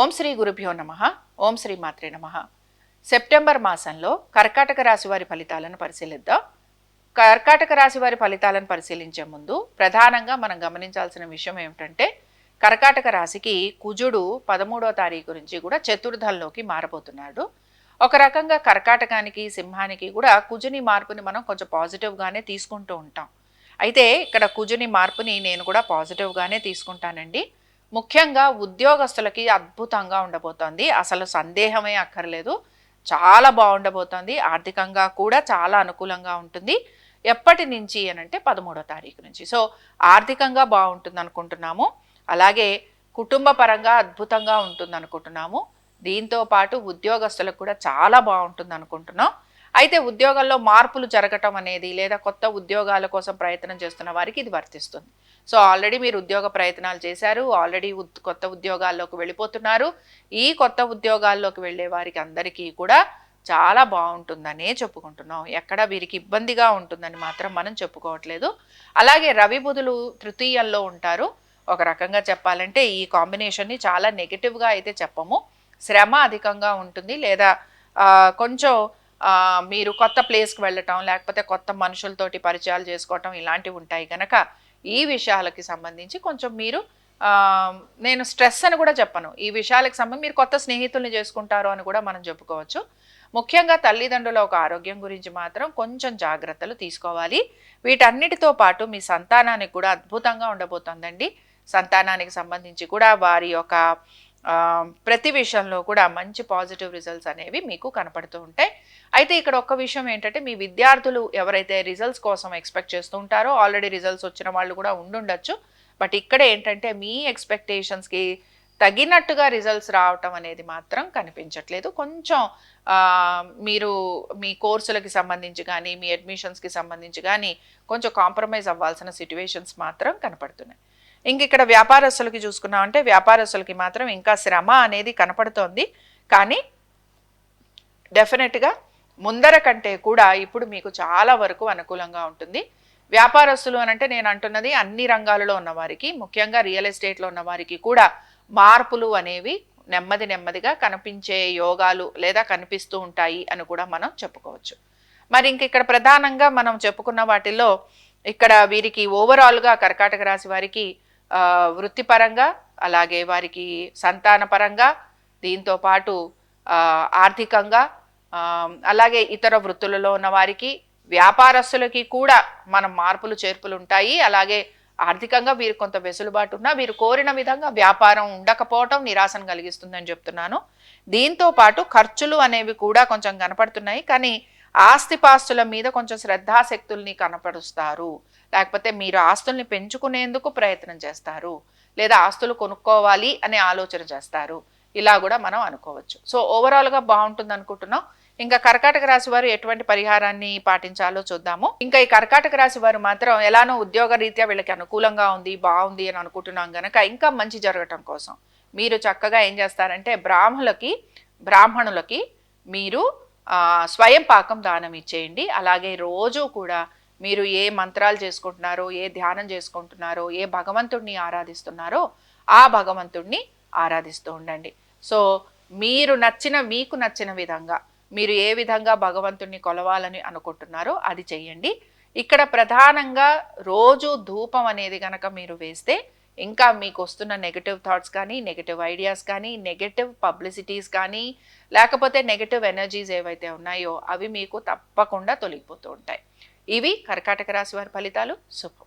ఓం శ్రీ గురుభ్యో నమ. ఓం శ్రీ మాత్రే నమ. సెప్టెంబర్ మాసంలో కర్కాటక రాశి వారి ఫలితాలను పరిశీలిద్దాం. కర్కాటక రాశి వారి ఫలితాలను పరిశీలించే ముందు ప్రధానంగా మనం గమనించాల్సిన విషయం ఏమిటంటే కర్కాటక రాశికి కుజుడు పదమూడో తారీఖు నుంచి కూడా చతుర్థంలోకి మారబోతున్నాడు. ఒక రకంగా కర్కాటకానికి సింహానికి కూడా కుజుని మార్పుని మనం కొంచెం పాజిటివ్గానే తీసుకుంటూ ఉంటాం. అయితే ఇక్కడ కుజుని మార్పుని నేను కూడా పాజిటివ్గానే తీసుకుంటానండి. ముఖ్యంగా ఉద్యోగస్తులకి అద్భుతంగా ఉండబోతోంది. అసలు సందేహమే అక్కర్లేదు. చాలా బాగుండబోతోంది. ఆర్థికంగా కూడా చాలా అనుకూలంగా ఉంటుంది. ఎప్పటి నుంచి అనంటే పదమూడో తారీఖు నుంచి. సో ఆర్థికంగా బాగుంటుంది అనుకుంటున్నాము అలాగే కుటుంబ పరంగా అద్భుతంగా ఉంటుంది అనుకుంటున్నాము దీంతో పాటు ఉద్యోగస్తులకు కూడా చాలా బాగుంటుంది అనుకుంటున్నాం అయితే ఉద్యోగాల్లో మార్పులు జరగటం అనేది లేదా కొత్త ఉద్యోగాల కోసం ప్రయత్నం చేస్తున్న వారికి ఇది వర్తిస్తుంది. సో ఆల్రెడీ మీరు ఉద్యోగ ప్రయత్నాలు చేశారు ఆల్రెడీ కొత్త ఉద్యోగాల్లోకి వెళ్ళిపోతున్నారు. ఈ కొత్త ఉద్యోగాల్లోకి వెళ్ళే వారికి అందరికీ కూడా చాలా బాగుంటుందనే చెప్పుకుంటున్నాం. ఎక్కడ వీరికి ఇబ్బందిగా ఉంటుందని మాత్రం మనం చెప్పుకోవట్లేదు. అలాగే రవి బుధులు తృతీయంలో ఉంటారు. ఒక రకంగా చెప్పాలంటే ఈ కాంబినేషన్ని చాలా నెగిటివ్గా అయితే చెప్పము. శ్రమ అధికంగా ఉంటుంది లేదా కొంచెం మీరు కొత్త ప్లేస్కి వెళ్ళటం లేకపోతే కొత్త మనుషులతోటి పరిచయాలు చేసుకోవటం ఇలాంటివి ఉంటాయి కనుక ఈ విషయాలకి సంబంధించి కొంచెం మీరు నేను స్ట్రెస్ అని కూడా చెప్పను. ఈ విషయాలకు సంబంధించి మీరు కొత్త స్నేహితుల్ని చేసుకుంటారు అని కూడా మనం చెప్పుకోవచ్చు. ముఖ్యంగా తల్లిదండ్రుల ఒక ఆరోగ్యం గురించి మాత్రం కొంచెం జాగ్రత్తలు తీసుకోవాలి. వీటన్నిటితో పాటు మీ సంతానానికి కూడా అద్భుతంగా ఉండబోతోందండి. సంతానానికి సంబంధించి కూడా వారి యొక్క ప్రతి విషయంలో కూడా మంచి పాజిటివ్ రిజల్ట్స్ అనేవి మీకు కనపడుతూ ఉంటాయి. అయితే ఇక్కడ ఒక్క విషయం ఏంటంటే మీ విద్యార్థులు ఎవరైతే రిజల్ట్స్ కోసం ఎక్స్పెక్ట్ చేస్తూ ఉంటారో ఆల్రెడీ రిజల్ట్స్ వచ్చిన వాళ్ళు కూడా ఉండుండొచ్చు. బట్ ఇక్కడ ఏంటంటే మీ ఎక్స్పెక్టేషన్స్కి తగినట్టుగా రిజల్ట్స్ రావటం అనేది మాత్రం కనిపించట్లేదు. కొంచెం మీరు మీ కోర్సులకి సంబంధించి కానీ మీ అడ్మిషన్స్కి సంబంధించి కానీ కొంచెం కాంప్రమైజ్ అవ్వాల్సిన సిచ్యువేషన్స్ మాత్రం కనపడుతున్నాయి. ఇంక ఇక్కడ వ్యాపారస్తులకి చూసుకున్నామంటే వ్యాపారస్తులకి మాత్రం ఇంకా శ్రమ అనేది కనపడుతోంది. కానీ డెఫినెట్గా ముందర కంటే కూడా ఇప్పుడు మీకు చాలా వరకు అనుకూలంగా ఉంటుంది. వ్యాపారస్తులు అని అంటే నేను అంటున్నది అన్ని రంగాలలో ఉన్నవారికి ముఖ్యంగా రియల్ ఎస్టేట్లో ఉన్నవారికి కూడా మార్పులు అనేవి నెమ్మది నెమ్మదిగా కనిపించే యోగాలు లేదా కనిపిస్తూ ఉంటాయి అని కూడా మనం చెప్పుకోవచ్చు. మరి ఇంక ఇక్కడ ప్రధానంగా మనం చెప్పుకున్న వాటిల్లో ఇక్కడ వీరికి ఓవరాల్గా కర్కాటక రాశి వారికి వృత్తిపరంగా అలాగే వారికి సంతానపరంగా దీంతోపాటు ఆర్థికంగా అలాగే ఇతర వృత్తులలో ఉన్న వారికి వ్యాపారస్తులకి కూడా మనం మార్పులు చేర్పులు ఉంటాయి. అలాగే ఆర్థికంగా వీరు కొంత వెసులుబాటు ఉన్నా వీరు కోరిన విధంగా వ్యాపారం ఉండకపోవటం నిరాశను కలిగిస్తుందని చెప్తున్నాను. దీంతో పాటు ఖర్చులు అనేవి కూడా కొంచెం కనపడుతున్నాయి. కానీ ఆస్తిపాస్తుల మీద కొంచెం శ్రద్ధాశక్తుల్ని కనపరుస్తారు. లేకపోతే మీరు ఆస్తుల్ని పెంచుకునేందుకు ప్రయత్నం చేస్తారు. లేదా ఆస్తులు కొనుక్కోవాలి అనే ఆలోచన చేస్తారు. ఇలా కూడా మనం అనుకోవచ్చు. సో ఓవరాల్గా బాగుంటుంది అనుకుంటున్నాం. ఇంకా కర్కాటక రాశి వారు ఎటువంటి పరిహారాన్ని పాటించాలో చూద్దాము. ఇంకా ఈ కర్కాటక రాశి వారు మాత్రం ఎలానో ఉద్యోగ రీత్యా వీళ్ళకి అనుకూలంగా ఉంది బాగుంది అని అనుకుంటున్నాం గనక ఇంకా మంచి జరగటం కోసం. మీరు చక్కగా ఏం చేస్తారంటే బ్రాహ్మణులకి బ్రాహ్మణులకి మీరు స్వయం పాకం దానం ఇచ్చేయండి. అలాగే రోజు కూడా మీరు ఏ మంత్రాలు చేసుకుంటున్నారో ఏ ధ్యానం చేసుకుంటున్నారో ఏ భగవంతుడిని ఆరాధిస్తున్నారో ఆ భగవంతుడిని ఆరాధిస్తూ ఉండండి. సో మీరు నచ్చిన మీకు నచ్చిన విధంగా మీరు ఏ విధంగా భగవంతుణ్ణి కొలవాలని అనుకుంటున్నారో అది చెయ్యండి. ఇక్కడ ప్రధానంగా రోజు ధూపం అనేది కనుక మీరు వేస్తే ఇంకా మీకు వస్తున్న నెగటివ్ థాట్స్ కానీ నెగటివ్ ఐడియాస్ కానీ నెగటివ్ పబ్లిసిటీస్ కానీ లేకపోతే నెగటివ్ ఎనర్జీస్ ఏవైతే ఉన్నాయో అవి మీకు తప్పకుండా తొలగిపోతూ ఉంటాయి. ఇవి కర్కాటక రాశి వారి ఫలితాలు. శుభం.